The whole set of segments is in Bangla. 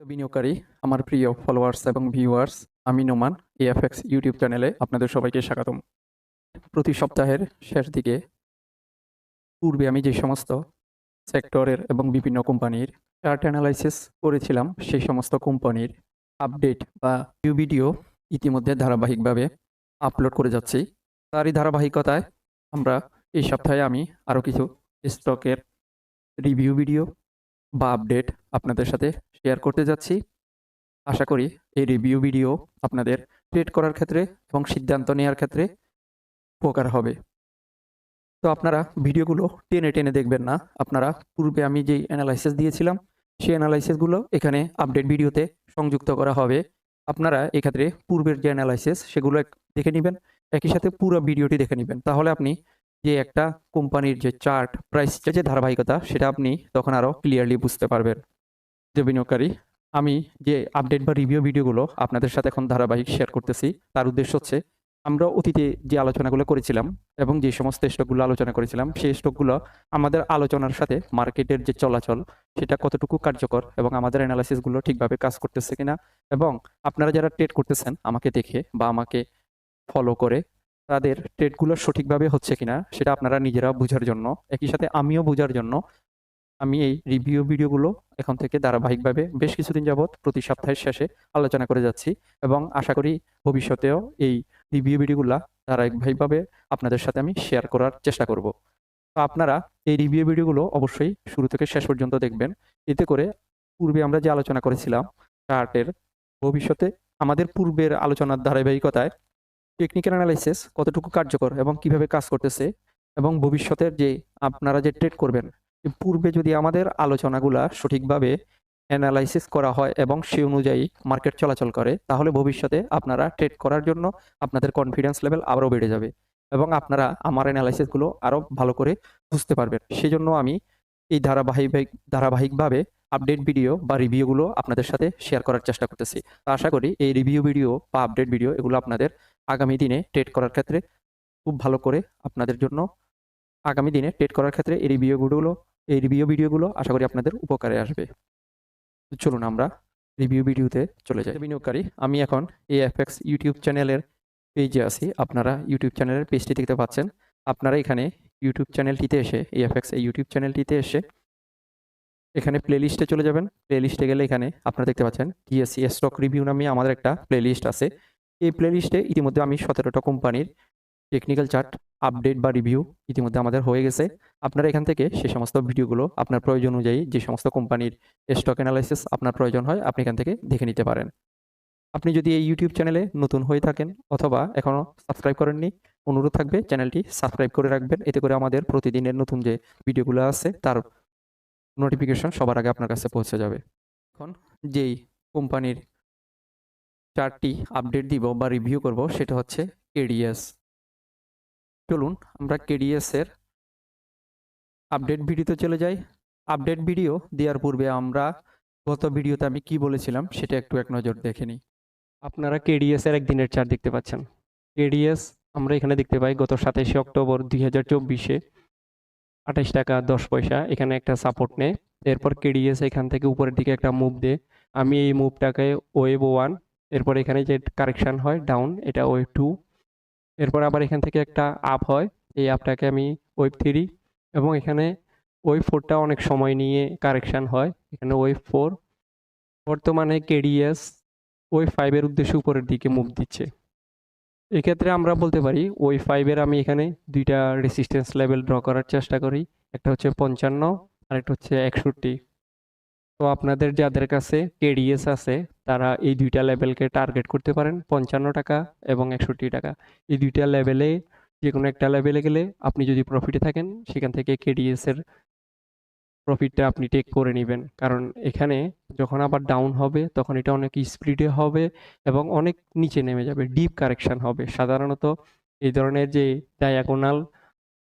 বিনিয়োগকারী, আমার প্রিয় ফলোয়ার্স এবং ভিউয়ার্স আমি নোমান এএফএক্স ইউটিউব চ্যানেলে আপনাদের সবাইকে স্বাগতম। প্রতি সপ্তাহের শেষ দিকে পূর্বে আমি যে সমস্ত সেক্টরের এবং বিভিন্ন কোম্পানির চার্ট অ্যানালাইসিস করেছিলাম সেই সমস্ত কোম্পানির আপডেট বা ভিউ ভিডিও ইতিমধ্যে ধারাবাহিকভাবে আপলোড করে যাচ্ছি। তারই ধারাবাহিকতায় আমরা এই সপ্তাহে আমি আরও কিছু স্টকের রিভিউ ভিডিও বা আপডেট আপনাদের সাথে শেয়ার করতে যাচ্ছি। আশা করি এই রিভিউ ভিডিও আপনাদের ট্রেড করার ক্ষেত্রে এবং সিদ্ধান্ত নেওয়ার ক্ষেত্রে উপকার হবে। তো আপনারা ভিডিওগুলো টেনে টেনে দেখবেন না। আপনারা পূর্বে আমি যেই অ্যানালাইসিস দিয়েছিলাম, সেই অ্যানালাইসিসগুলো এখানে আপডেট ভিডিওতে সংযুক্ত করা হবে। আপনারা এক্ষেত্রে পূর্বের যে অ্যানালাইসিস সেগুলো দেখে নেবেন, একই সাথে পুরো ভিডিওটি দেখে নেবেন। তাহলে আপনি যে একটা কোম্পানির যে চার্ট প্রাইস যে ধারাবাহিকতা, সেটা আপনি তখন আরও ক্লিয়ারলি বুঝতে পারবেন। যে বিনিয়োগকারী, আমি যে আপডেট বা রিভিউ ভিডিওগুলো আপনাদের সাথে এখন ধারাবাহিক শেয়ার করতেছি, তার উদ্দেশ্য হচ্ছে আমরা অতীতে যে আলোচনাগুলো করেছিলাম এবং যে সমস্ত স্টকগুলো আলোচনা করেছিলাম, সেই স্টকগুলো আমাদের আলোচনার সাথে মার্কেটের যে চলাচল, সেটা কতটুকু কার্যকর এবং আমাদের অ্যানালাইসিসগুলো ঠিকভাবে কাজ করতেছে কিনা এবং আপনারা যারা ট্রেড করতেছেন, আমাকে দেখে বা আমাকে ফলো করে তাদের ট্রেডগুলো সঠিকভাবে হচ্ছে কিনা, সেটা আপনারা নিজেরা বোঝার জন্য, একই সাথে আমিও বোঝার জন্য, আমি এই রিভিউ ভিডিওগুলো এখন থেকে ধারাবাহিকভাবে বেশ কিছুদিন যাবৎ প্রতি সপ্তাহের শেষে আলোচনা করে যাচ্ছি এবং আশা করি ভবিষ্যতেও এই রিভিউ ভিডিওগুলো ধারাবাহিকভাবে আপনাদের সাথে আমি শেয়ার করার চেষ্টা করব। তো আপনারা এই রিভিউ ভিডিওগুলো অবশ্যই শুরু থেকে শেষ পর্যন্ত দেখবেন। এতে করে পূর্বে আমরা যে আলোচনা করেছিলাম চার্টের ভবিষ্যতে আমাদের পূর্বের আলোচনার ধারাবাহিকতায় টেকনিক্যাল অ্যানালাইসিস কতটুকু কার্যকর এবং কীভাবে কাজ করতেছে এবং ভবিষ্যতের যে আপনারা যে ট্রেড করবেন পূর্বে যদি আমাদের আলোচনাগুলা সঠিকভাবে অ্যানালাইসিস করা হয় এবং সেই অনুযায়ী মার্কেট চলাচল করে, তাহলে ভবিষ্যতে আপনারা ট্রেড করার জন্য আপনাদের কনফিডেন্স লেভেল আরও বেড়ে যাবে এবং আপনারা আমার অ্যানালাইসিসগুলো আরও ভালো করে বুঝতে পারবেন। সেজন্য আমি এই ধারাবাহিক, ধারাবাহিকভাবে আপডেট ভিডিও বা রিভিউগুলো আপনাদের সাথে শেয়ার করার চেষ্টা করতেছি। আশা করি এই রিভিউ ভিডিও বা আপডেট ভিডিও এগুলো আপনাদের আগামী দিনে ট্রেড করার ক্ষেত্রে খুব ভালো করে আপনাদের জন্য আগামী দিনে ট্রেড করার ক্ষেত্রে এই রিভিউগুলো এই রিভিউ ভিডিওগুলো আশা করি আপনাদের উপকারে আসবে। চলুন আমরা রিভিউ ভিডিওতে চলে যাই। বিনিয়োগকারী, আমি এখন এএফএক্স ইউটিউব চ্যানেলের পেজে আছি। আপনারা ইউটিউব চ্যানেলের পেজটি দেখতে পাচ্ছেন। আপনারা এখানে ইউটিউব চ্যানেলটিতে এসে এএফএক্স এই ইউটিউব চ্যানেলটিতে এসে এখানে প্লেলিস্টে চলে যাবেন। প্লেলিস্টে গেলে এখানে আপনারা দেখতে পাচ্ছেন টিএসসি স্টক রিভিউ নামে আমাদের একটা প্লেলিস্ট আছে। এই প্লেলিস্টে ইতিমধ্যে আমি সতেরোটা কোম্পানির টেকনিক্যাল চার্ট আপডেট বা রিভিউ ইতিমধ্যে আমাদের হয়ে গেছে। আপনারা এখান থেকে সে সমস্ত ভিডিওগুলো আপনার প্রয়োজন অনুযায়ী যে সমস্ত কোম্পানির স্টক অ্যানালাইসিস আপনার প্রয়োজন হয়, আপনি এখান থেকে দেখে নিতে পারেন। আপনি যদি এই ইউটিউব চ্যানেলে নতুন হয়ে থাকেন অথবা এখনও সাবস্ক্রাইব করেননি, অনুরোধ থাকবে চ্যানেলটি সাবস্ক্রাইব করে রাখবেন। এতে করে আমাদের প্রতিদিনের নতুন যে ভিডিওগুলো আছে, তার নোটিফিকেশন সবার আগে আপনার কাছে পৌঁছে যাবে। এখন যেই কোম্পানির চারটি আপডেট দিব বা রিভিউ করব, সেটা হচ্ছে কেডিএস চলুন আমরা কেডিএস এর আপডেট ভিডিওতে চলে যাই। আপডেট ভিডিও দেওয়ার পূর্বে আমরা গত ভিডিওতে আমি কি বলেছিলাম, সেটা একটু এক নজর দেখে নিই। আপনারা কেডিএস এর একদিনের চার্ট দেখতে পাচ্ছেন। কেডিএস আমরা এখানে দেখতে পাই, গত সাতাশে অক্টোবর দুই হাজার চব্বিশে আঠাশ টাকা দশ পয়সা, এখানে একটা সাপোর্ট নেয়। এরপর কেডিএস এখান থেকে উপরের দিকে একটা মুভ দেয়। আমি এই মুভটাকে ওয়েব ওয়ান এরপর এখানে যে কারেকশান হয় ডাউন এটা ওয়েব টু এরপর আবার এখান থেকে একটা আপ হয়, এই আপটাকে আমি ওয়েব থ্রি এবং এখানে ওয়েব ফোরটা অনেক সময় নিয়ে কারেকশান হয়, এখানে ওয়েব ফোর বর্তমানে কেডিএস ওয়েব ফাইভের উদ্দেশ্যে উপরের দিকে মুভ দিচ্ছে। এক্ষেত্রে আমরা বলতে পারি ওই ফাইভের আমি এখানে দুইটা রেসিস্ট্যান্স লেভেল ড্র করার চেষ্টা করি। একটা হচ্ছে পঞ্চান্ন আর একটা হচ্ছে একষট্টি। তো আপনাদের যাদের কাছে কেডিএস আছে, তারা এই দুইটা লেভেলকে টার্গেট করতে পারেন, পঞ্চান্ন টাকা এবং একষট্টি টাকা। এই দুইটা লেভেলে যে কোনো একটা লেভেলে গেলে আপনি যদি প্রফিটে থাকেন, সেখান থেকে কেডিএস এর প্রফিটটা আপনি টেক করে নেবেন। কারণ এখানে যখন আবার ডাউন হবে, তখন এটা অনেক স্পিডে হবে এবং অনেক নিচে নেমে যাবে ডিপ কারেকশন হবে। সাধারণত এই ধরনের যে ডায়াগোনাল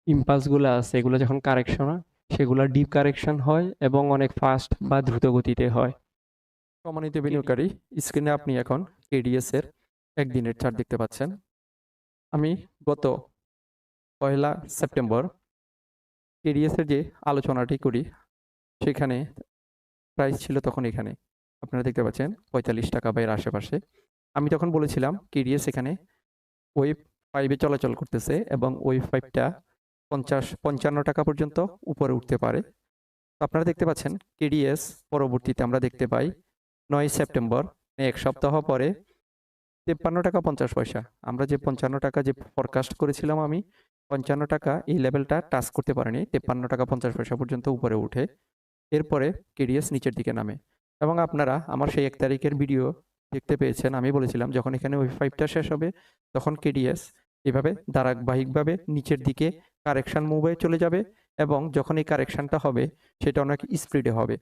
ইম্পাসগুলো আছে, এগুলো যখন কারেকশন হয় সেগুলো ডিপ কারেকশন হয় এবং অনেক ফাস্ট বা দ্রুত গতিতে হয়। সম্মানিত বিনিয়োগকারী স্ক্রিনে আপনি এখন কেডিএস এর একদিনের চার্ট দেখতে পাচ্ছেন। আমি গত পয়লা সেপ্টেম্বর কেডিএস এর যে আলোচনাটি করি সেখানে প্রাইস ছিল তখন এখানে। আপনারা দেখতে পাচ্ছেন পঁয়তাল্লিশ টাকা বা এর আশেপাশে। আমি তখন বলেছিলাম কেডিএস এখানে ওয়েব ফাইভে চলাচল করতেছে এবং ওয়েব ফাইভটা পঞ্চাশ, পঞ্চান্ন টাকা পর্যন্ত উপরে উঠতে পারে। আপনারা দেখতে পাচ্ছেন কেডিএস পরবর্তীতে আমরা দেখতে পাই, নয় সেপ্টেম্বর মানে এক সপ্তাহ পরে তেপ্পান্ন টাকা পঞ্চাশ পয়সা। আমরা যে পঞ্চান্ন টাকা যে ফরকাস্ট করেছিলাম আমি, পঞ্চান্ন টাকা এই লেভেলটা টাচ করতে পারেনি, তেপ্পান্ন টাকা পঞ্চাশ পয়সা পর্যন্ত উপরে উঠে, এরপরে কেডিএস নিচের দিকে নামে। এবং আপনারা আমার সেই এক তারিখের ভিডিও দেখতে পেয়েছেন, আমি বলেছিলাম, যখন এখানে ওই ফাইভটা শেষ হবে, তখন কেডিএস এভাবে ধারাবাহিকভাবে নিচের দিকে কারেকশন মুভে চলে যাবে এবং যখন এই কারেকশনটা হবে, সেটা অনেক স্পিডে হবে।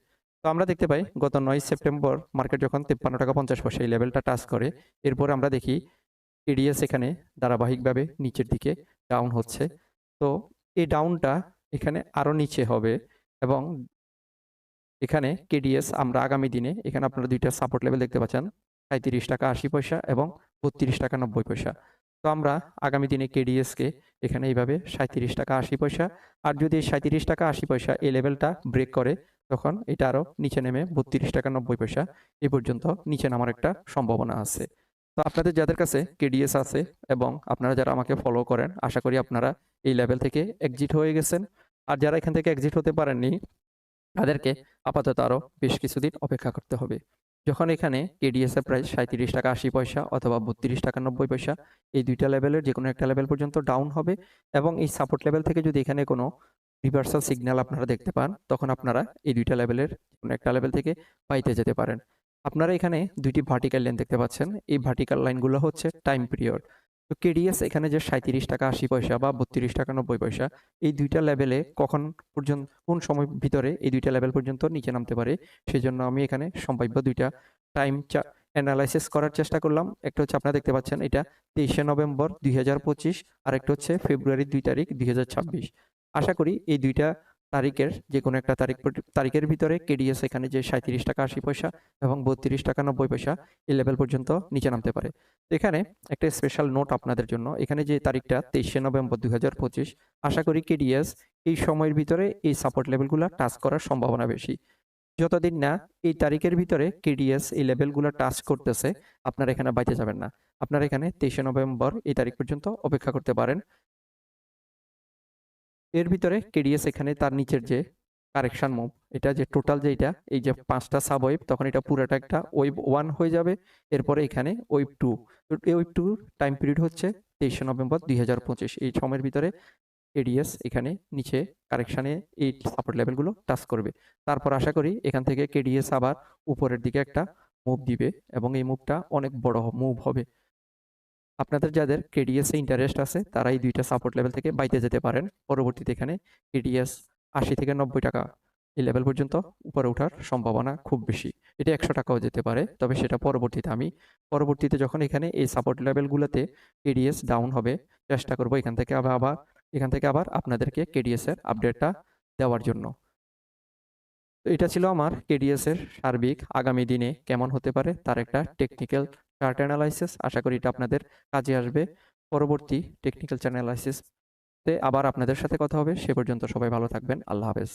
তো আমরা দেখতে পাই, গত নয় সেপ্টেম্বর মার্কেট যখন তেপ্পান্ন টাকা পঞ্চাশ পয়সা এই লেভেলটা টাচ করে, এরপর আমরা দেখি কেডিএস এখানে ধারাবাহিকভাবে নিচের দিকে ডাউন হচ্ছে। তো এই ডাউনটা এখানে আরও নিচে হবে এবং এখানে কেডিএস আমরা আগামী দিনে, এখানে আপনারা দুইটা সাপোর্ট লেভেল দেখতে পাচ্ছেন সাঁত্রিশ টাকা আশি পয়সা এবং বত্রিশ টাকা নব্বই পয়সা। তো আমরা আগামী দিনে কেডিএসকে এখানে এইভাবে সাঁত্রিশ টাকা আশি পয়সা, আর যদি সাঁত্রিশ টাকা আশি পয়সা এই লেভেলটা ব্রেক করে, তখন এটা আরও নিচে নেমে বত্রিশ টাকা নব্বই পয়সা এই পর্যন্ত নিচে নামার একটা সম্ভাবনা আছে। তো আপনাদের যাদের কাছে কেডিএস আছে এবং আপনারা যারা আমাকে ফলো করেন, আশা করি আপনারা এই লেভেল থেকে এক্সিট হয়ে গেছেন। আর যারা এখান থেকে এক্সিট হতে পারেননি, তাদেরকে আপাতত আরও বেশ কিছুদিন অপেক্ষা করতে হবে। যখন এখানে কেডিএস এর প্রাইস সাঁত্রিশ টাকা আশি পয়সা অথবা বত্রিশ টাকা নব্বই পয়সা, এই দুইটা লেভেলের যে কোনো একটা লেভেল পর্যন্ত ডাউন হবে এবং এই সাপোর্ট লেভেল থেকে যদি এখানে কোনো রিভার্সাল সিগন্যাল আপনারা দেখতে পান, তখন আপনারা এই দুইটা লেভেলের কোনো একটা লেভেল থেকে পাইতে যেতে পারেন। আপনারা এখানে দুইটি ভার্টিক্যাল লাইন দেখতে পাচ্ছেন। এই ভার্টিক্যাল লাইনগুলো হচ্ছে টাইম পিরিয়ড তো কেডিএস এখানে যে সাঁত্রিশ টাকা আশি পয়সা বা বত্রিশ টাকা নব্বই পয়সা, এই দুইটা লেভেলে কখন পর্যন্ত, কোন সময় ভিতরে এই দুইটা লেভেল পর্যন্ত নিচে নামতে পারে সেই জন্য আমি এখানে সম্ভাব্য দুইটা টাইম অ্যানালাইসিস করার চেষ্টা করলাম। একটা হচ্ছে আপনারা দেখতে পাচ্ছেন, এটা তেইশে নভেম্বর দুই হাজার পঁচিশ আর একটা হচ্ছে ফেব্রুয়ারি দুই তারিখ দুই হাজার ছাব্বিশ। আশা করি এই দুইটা তারিখের যে কোনো একটা তারিখ তারিখের ভিতরে কেডিএস এখানে যে সাঁত্রিশ টাকা আশি পয়সা এবং বত্রিশ টাকা নব্বই পয়সা এই লেভেল পর্যন্ত নিচে নামতে পারে। এখানে একটা স্পেশাল নোট আপনাদের জন্য। এখানে যে তারিখটা তেইশে নভেম্বর দুই হাজার পঁচিশ, আশা করি কেডিএস এই সময়ের ভিতরে এই সাপোর্ট লেভেলগুলো টাচ করার সম্ভাবনা বেশি। যতদিন না এই তারিখের ভিতরে কেডিএস এই লেভেলগুলো টাচ করতেছে, আপনারা এখানে বাইতে যাবেন না। আপনারা এখানে তেইশে নভেম্বর এই তারিখ পর্যন্ত অপেক্ষা করতে পারেন। এর ভিতরে কেডিএস এখানে তার নিচের যে কারেকশন মুভ এটা যে টোটাল যেটা এই যে পাঁচটা সাব ওয়েভ তখন এটা পুরোটা একটা ওয়েব ওয়ান হয়ে যাবে। এরপরে এখানে ওয়েভ টু এই ওয়েভ টু টাইম পিরিয়ড হচ্ছে তেইশে নভেম্বর দুই হাজার পঁচিশ। এই সময়ের ভিতরে এডিএস এখানে নিচে কারেকশানে এই সাপোর্ট লেভেলগুলো টাচ করবে। তারপর আশা করি এখান থেকে কেডিএস আবার উপরের দিকে একটা মুভ দিবে এবং এই মুভটা অনেক বড় মুভ হবে। আপনাদের যাদের কেডিএস ইন্টারেস্ট আছে, তারা এই দুইটা সাপোর্ট লেভেল থেকে বাইতে যেতে পারেন। পরবর্তীতে এখানে কেডিএস আশি থেকে নব্বই টাকা এই লেভেল পর্যন্ত উপরে ওঠার সম্ভাবনা খুব বেশি। এটা একশো টাকাও যেতে পারে, তবে সেটা পরবর্তীতে আমি পরবর্তীতে যখন এখানে এই সাপোর্ট লেভেলগুলোতে কেডিএস ডাউন হবে, চেষ্টা করব এখান থেকে আবার আবার, এখান থেকে আবার আপনাদেরকে কেডিএস এর আপডেটটা দেওয়ার জন্য। তো এটা ছিল আমার কেডিএস এর সার্বিক আগামী দিনে কেমন হতে পারে, তার একটা টেকনিক্যাল চার্ট অ্যানালাইসিস আশা করি এটা আপনাদের কাজে আসবে। পরবর্তী টেকনিক্যাল চ্যানেল অ্যানালাইসিস তে আবার আপনাদের সাথে কথা হবে। সে পর্যন্ত সবাই ভালো থাকবেন। আল্লাহ হাফেজ।